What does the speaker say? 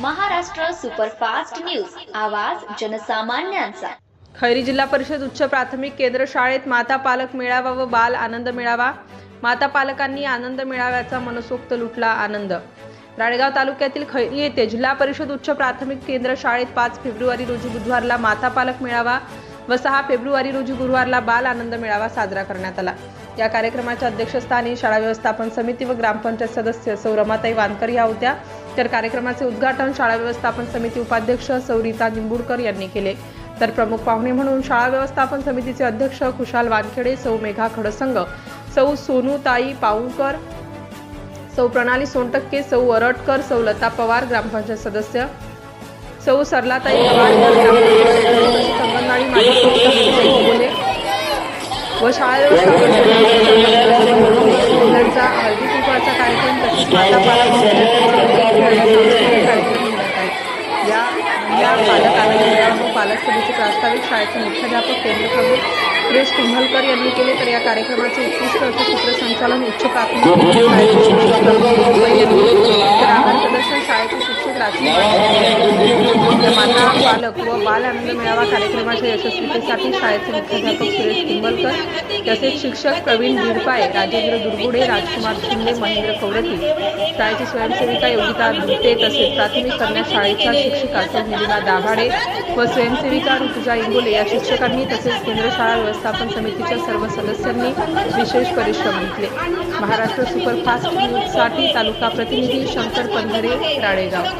Maharashtra superfast news. आवाज जनसामान्यांचा. खैरी जिल्हा परिषद उच्च प्राथमिक केंद्र शाळेत माता पालक मेळावा व बाल आनंद मेळावा. माता पालकांनी आनंद मेळाव्याचा मनसोक्त लुटला आनंद. राळेगाव तालुक्यातील खैरी येथे जिल्हा परिषद उच्च प्राथमिक केंद्र शाळेत पाच फेब्रुवारी रोजी बुधवारला माता पालक मेळावा. व सहा फेब्रुवारी रोजी गुरुवारला बाल आनंद मेळावा साजरा करण्यात आला. या कार्यक्रमाच्या अध्यक्षस्थानी शाळा व्यवस्थापन समिती व ग्रामपंचायत सदस्य सौ रमाताई वानकर या होत्या. तर कार्यक्रमाचे उद्घाटन शाळा व्यवस्थापन समिती उपाध्यक्ष सौरिता निंबुडकर यांनी केले. तर प्रमुख पाहुणे म्हणून शाळा व्यवस्थापन समितीचे अध्यक्ष खुशाल वानखेडे सौ मेघा खडसंग सौ सोनूताई पाऊकर सौ प्रणाली सोनटक्के सौ वरटकर सौ लता पवार ग्रामपंचायत सदस्य सौ सरलाताई पवार ग्रामपंचायत सदस्य, अंगणवाडी माजी सेविका सौ बोले व शाळा व्यवस्थापन समितीचे महिलांचा हळदी कुंकवाचा कार्यक्रम तसेच या महिला पालक आनंद पालक सभेचे प्रास्ताविक शाळेचे मुख्याध्यापक केंद्र प्रमुख सुरेश कुंभलकर यांनी केले. तर या कार्यक्रमाचे उत्कृष्ट असे सूत्रसंचालन उच्च प्राथमिक शाळेचे शिक्षक माता पालक व बाल आनंद मेळावा कार्यक्रमाच्या यशस्वीतेसाठी शाळेचे मुख्याध्यापक सुरेश किंबलकर तसेच शिक्षक प्रवीण गिरपाळे राजेंद्र दुर्गुडे राजकुमार शिंदे महेंद्र कवरती शाळेची स्वयंसेविका योगिता दुते तसेच प्राथमिक कन्या शाळेच्या शिक्षिका सौ दाभाडे व स्वयंसेविका ऋतुजा इंगोले या शिक्षकांनी तसेच केंद्र शाळा व्यवस्थापन समितीच्या सर्व सदस्यांनी विशेष परिश्रम घेतले महाराष्ट्र सुपरफास्ट न्यूजसाठी तालुका प्रतिनिधी शंकर पंधरे राळेगाव